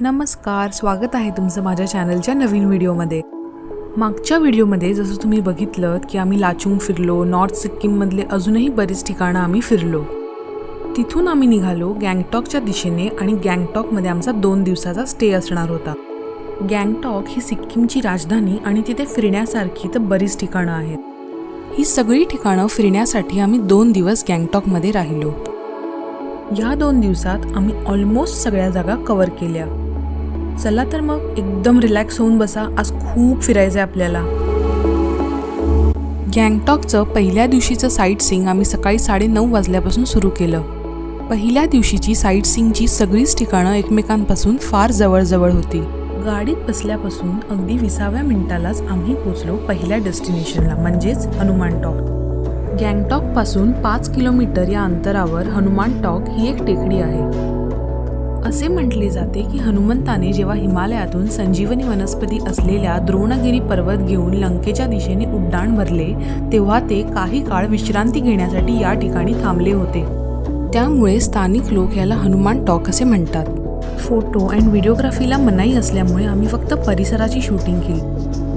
नमस्कार स्वागत आहे तुमचं माझ्या चॅनलच्या नवीन व्हिडिओमध्ये मागच्या व्हिडिओमध्ये जसं तुम्ही बघितलं की आम्ही लाचुंग फिरलो नॉर्थ सिक्कीममधले अजूनही बरीच ठिकाणं आम्ही फिरलो. तिथून आम्ही निघालो गँगटॉकच्या दिशेने आणि गँगटॉकमध्ये आमचा दोन दिवसाचा स्टे असणार होता. गँगटॉक ही सिक्कीमची राजधानी आणि तिथे फिरण्यासारखी तर बरीच ठिकाणं आहेत. ही सगळी ठिकाणं फिरण्यासाठी आम्ही दोन दिवस गँगटॉकमध्ये राहिलो. या दोन दिवसात आम्ही ऑलमोस्ट सगळ्या जागा कवर केल्या. चला तर मग एकदम रिलॅक्स होऊन बसा. आज खूप फिरायचं आहे आपल्याला. गँगटॉकचं पहिल्या दिवशीचं साईट सिंग आम्ही सकाळी साडेनऊ वाजल्यापासून सुरू केलं. पहिल्या दिवशीची साईट सिंगची सगळीच ठिकाणं एकमेकांपासून फार जवळजवळ होती. गाडीत बसल्यापासून अगदी विसाव्या मिनिटालाच आम्ही पोचलो पहिल्या डेस्टिनेशनला म्हणजेच हनुमान टॉक. गँगटॉकपासून पाच किलोमीटर या अंतरावर हनुमान टॉक ही एक टेकडी आहे. असे म्हटले जाते की हनुमंताने जेव्हा हिमालयातून संजीवनी वनस्पती असलेल्या द्रोणगिरी पर्वत घेऊन लंकेच्या दिशेने उड्डाण भरले तेव्हा ते काही काळ विश्रांती घेण्यासाठी या ठिकाणी थांबले होते. त्यामुळे स्थानिक लोक याला हनुमान टॉक असे म्हणतात. फोटो अँड व्हिडिओग्राफीला मनाई असल्यामुळे आम्ही फक्त परिसराची शूटिंग केली.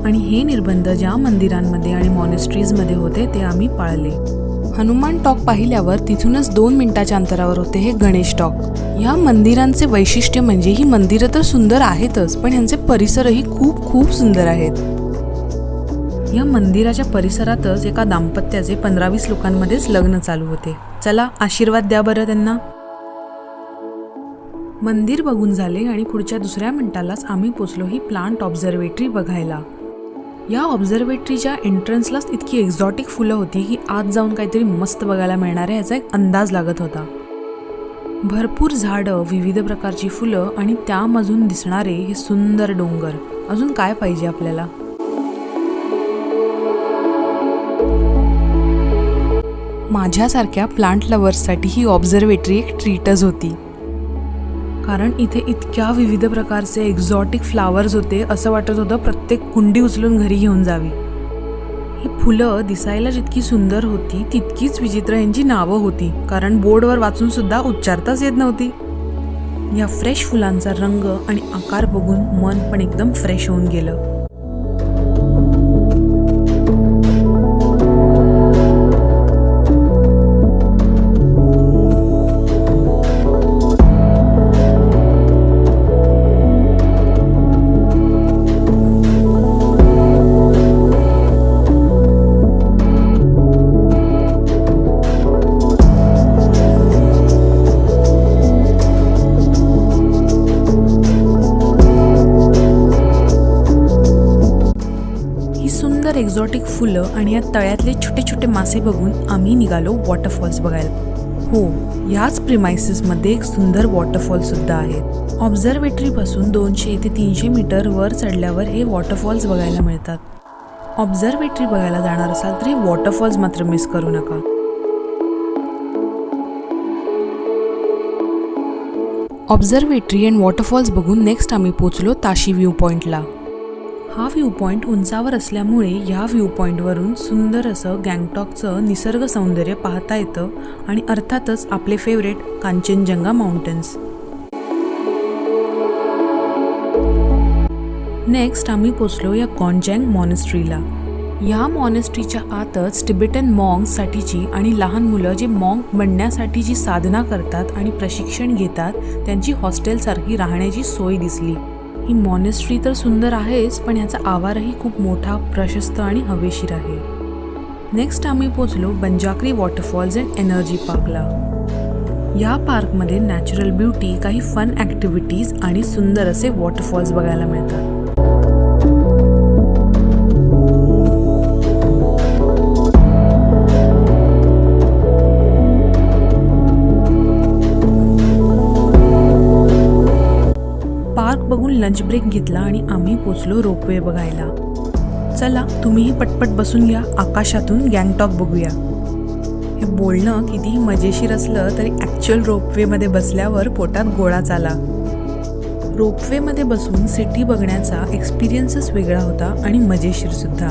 आणि हे निर्बंध ज्या मंदिरांमध्ये आणि मॉनेस्ट्रीजमध्ये होते ते आम्ही पाळले. हनुमान टॉक पाहिल्यावर तिथूनच दोन मिनिटाच्या अंतरावर होते हे गणेश टॉक. या मंदिरांचे वैशिष्ट्य म्हणजे ही मंदिरं तर सुंदर आहेतच पण ह्यांचे परिसरही खूप खूप सुंदर आहेत. या मंदिराच्या परिसरातच एका दाम्पत्याचे पंधरा वीस लोकांमध्येच लग्न चालू होते. चला आशीर्वाद द्या बरं त्यांना. मंदिर बघून झाले आणि पुढच्या दुसऱ्या मिनिटालाच आम्ही पोचलो ही प्लांट ऑब्झर्वेटरी बघायला. या ऑब्झर्वेटरीच्या एंट्रन्सलाच इतकी एक्झॉटिक फुलं होती की आत जाऊन काहीतरी मस्त बघायला मिळणार आहे याचा एक अंदाज लागत होता. भरपूर झाडं विविध प्रकारची फुलं आणि त्यामधून दिसणारे हे सुंदर डोंगर. अजून काय पाहिजे आपल्याला? माझ्यासारख्या प्लांट लवर्ससाठी ही ऑब्झर्वेटरी एक ट्रीटच होती. कारण इथे इतक्या विविध प्रकारचे एक्झॉटिक फ्लावर्स होते असं वाटत होतं प्रत्येक कुंडी उचलून घरी घेऊन जावी. ही फुलं दिसायला जितकी सुंदर होती तितकीच विचित्र यांची नावं होती कारण बोर्डवर वाचून सुद्धा उच्चारताच येत नव्हती. या फ्रेश फुलांचा रंग आणि आकार बघून मन पण एकदम फ्रेश होऊन गेलं. एक्झॉटिक फुलं आणि या तळ्यातले छोटे छोटे मासे बघून आम्ही निघालो वॉटरफॉल्स बघायला. हो ह्याच प्रिमायसिसमध्ये एक सुंदर वॉटरफॉल सुद्धा आहेत ऑब्झर्वेटरीपासून दोनशे ते तीनशे मीटर वर चढल्यावर हे वॉटरफॉल्स बघायला मिळतात. ऑब्झर्वेटरी बघायला जाणार असाल तर हे वॉटरफॉल्स मात्र मिस करू नका. ऑब्झर्वेटरी अँड वॉटरफॉल्स बघून नेक्स्ट आम्ही पोचलो ताशी व्ह्यू पॉईंटला हा व्ह्यू पॉईंट उंचावर असल्यामुळे ह्या व्ह्यू पॉईंटवरून सुंदर असं गँगटॉकचं निसर्ग सौंदर्य पाहता येतं आणि अर्थातच आपले फेवरेट कांचनजंगा माउंटन्स नेक्स्ट आम्ही पोचलो या कॉन्जँग मॉनेस्ट्रीला या मॉनेस्ट्रीच्या आतच टिबेटन मॉंगसाठीची आणि लहान मुलं जे मॉंग बनण्यासाठी जी साधना करतात आणि प्रशिक्षण घेतात त्यांची हॉस्टेलसारखी राहण्याची सोय दिसली. ही मॉनेस्ट्री तर सुंदर आहेच पण याचा आवारही खूप मोठा प्रशस्त आणि हवेशीर आहे. नेक्स्ट आम्ही पोचलो बंजाकरी वॉटरफॉल्स अँड एनर्जी पार्कला या पार्कमध्ये नॅचरल ब्युटी काही फन ॲक्टिव्हिटीज आणि सुंदर असे वॉटरफॉल्स बघायला मिळतात. लंच ब्रेक घेतला आणि आम्ही पोचलो रोपवे बघायला. चला तुम्हीही पटपट बसून घ्या आकाशातून गँगटॉक बघूया. हे बोलणं कितीही मजेशीर असलं तरी ॲक्च्युअल रोपवेमध्ये बसल्यावर पोटात गोळाच आला रोपवेमध्ये बसून सिटी बघण्याचा एक्सपिरियन्सच वेगळा होता आणि मजेशीरसुद्धा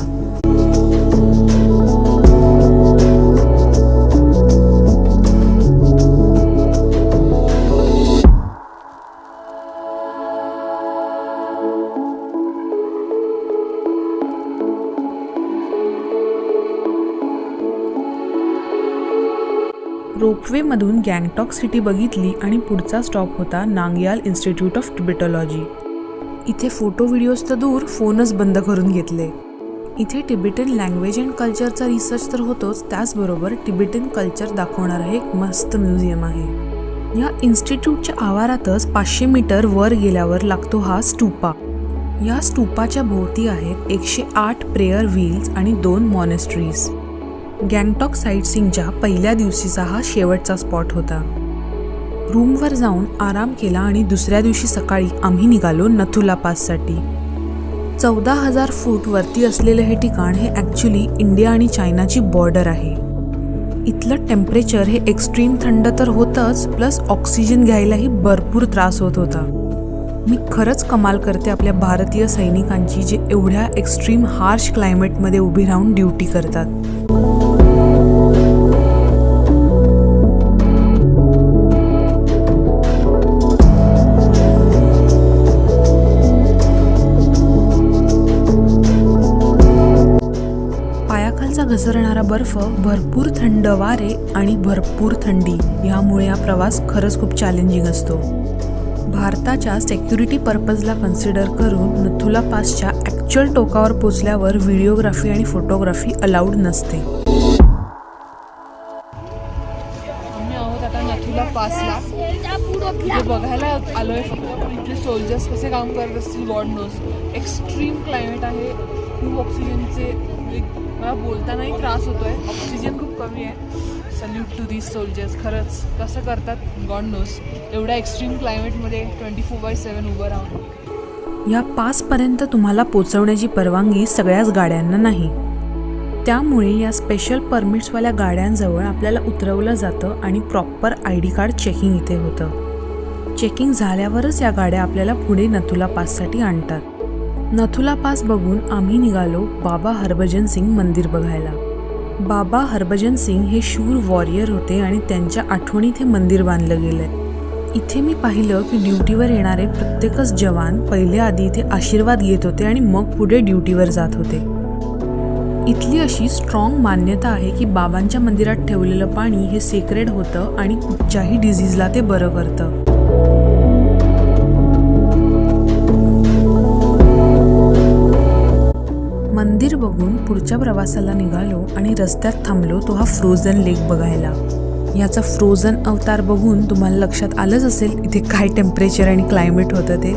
रोपवेमधून गँगटॉक सिटी बघितली आणि पुढचा स्टॉप होता नांगयाल इन्स्टिट्यूट ऑफ टिबेटॉलॉजी. इथे फोटो व्हिडिओज तर दूर फोनच बंद करून घेतले. इथे टिबेटन लँग्वेज अँड कल्चरचा रिसर्च तर होतोच त्याचबरोबर टिबेटन कल्चर दाखवणारं एक मस्त म्युझियम आहे. या इन्स्टिट्यूटच्या आवारातच पाचशे मीटर वर गेल्यावर लागतो हा स्टूपा या स्टूपाच्या भोवती आहेत एकशे आठ प्रेयर व्हील्स आणि दोन मॉनेस्ट्रीज गँगटॉक साईटसिंगच्या पहिल्या दिवशीचा हा शेवटचा स्पॉट होता. रूमवर जाऊन आराम केला आणि दुसऱ्या दिवशी सकाळी आम्ही निघालो नथुला पाससाठी. चौदा हजार फूट वरती असलेलं हे ठिकाण हे ॲक्च्युली इंडिया आणि चायनाची बॉर्डर आहे. इथलं टेम्परेचर हे एक्स्ट्रीम थंड तर होतंच प्लस ऑक्सिजन घ्यायलाही भरपूर त्रास होत होता. मी खरंच कमाल करते आपल्या भारतीय सैनिकांची जे एवढ्या एक्स्ट्रीम हार्श क्लायमेटमध्ये उभी राहून ड्युटी करतात. पायाखालचा घसरणारा बर्फ भरपूर थंड वारे आणि भरपूर थंडी. यामुळे हा प्रवास खरंच खूप चॅलेंजिंग असतो. भारताच्या सेक्युरिटी पर्पजला कन्सिडर करून नथुला पासच्या ॲक्च्युअल टोकावर पोचल्यावर व्हिडिओग्राफी आणि फोटोग्राफी अलाउड नसते. आम्ही आहोत आता नथुला पासला. बघायला आलोय फक्त पण इथले सोल्जर्स कसे काम करत असतील गॉड नोज एक्स्ट्रीम क्लायमेट आहे. खूप ऑक्सिजनचे मला बोलतानाही त्रास होतोय. ऑक्सिजन खूप कमी आहे. सल्यूट टू दीज सोल्जर्स खरंच कसं करतात? गॉड नोस एवढ्या एक्स्ट्रीम क्लायमेटमध्ये ट्वेंटी फोर बाय सेवन उभं राहून. या पासपर्यंत तुम्हाला पोचवण्याची परवानगी सगळ्याच गाड्यांना नाही. त्यामुळे या स्पेशल परमिट्सवाल्या गाड्यांजवळ आपल्याला उतरवलं जातं आणि proper I D card checking इथे होतं. चेकिंग झाल्यावरच या गाड्या आपल्याला पुढे नथुला पाससाठी आणतात. नथुला पास बघून आम्ही निघालो बाबा हरभजन सिंग मंदिर बघायला. बाबा हरभजन सिंग हे शूर वॉरियर होते आणि त्यांच्या आठवणीत हे मंदिर बांधलं गेलंय. इथे मी पाहिलं की ड्युटीवर येणारे प्रत्येकच जवान पहिले आधी इथे आशीर्वाद घेत होते आणि मग पुढे ड्युटीवर जात होते. इथली अशी स्ट्रॉंग मान्यता आहे की बाबांच्या मंदिरात ठेवलेलं पाणी हे सेक्रेड होतं आणि कुठच्याही डिझीजला ते बरं करतं. मंदिर बघून पुढच्या प्रवासाला निघालो आणि रस्त्यात थांबलो तो हा फ्रोझन लेक बघायला. याचा फ्रोझन अवतार बघून तुम्हाला लक्षात आलंच असेल इथे काय टेम्परेचर आणि क्लायमेट होतं ते.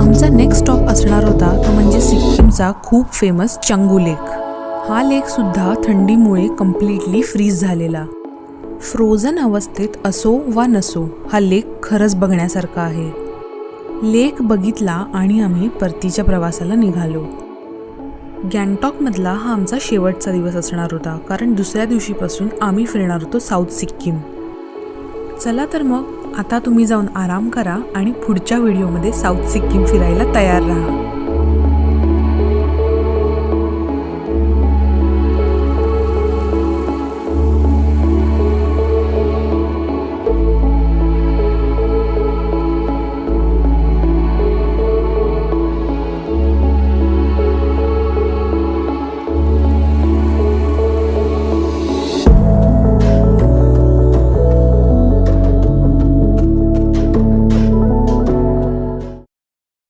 आमचा नेक्स्ट स्टॉप असणार होता तो म्हणजे सिक्कीमचा खूप फेमस चंगू लेक हा लेक सुद्धा थंडीमुळे कम्प्लिटली फ्रीज झालेला. फ्रोझन अवस्थेत असो वा नसो हा लेक खरंच बघण्यासारखा आहे. लेक बघितला आणि आम्ही परतीच्या प्रवासाला निघालो. गँगटॉकमधला हा आमचा शेवटचा दिवस असणार होता कारण दुसऱ्या दिवशीपासून आम्ही फिरणार होतो साऊथ सिक्कीम. चला तर मग आता तुम्ही जाऊन आराम करा आणि पुढच्या व्हिडिओमध्ये साऊथ सिक्कीम फिरायला तयार राहा.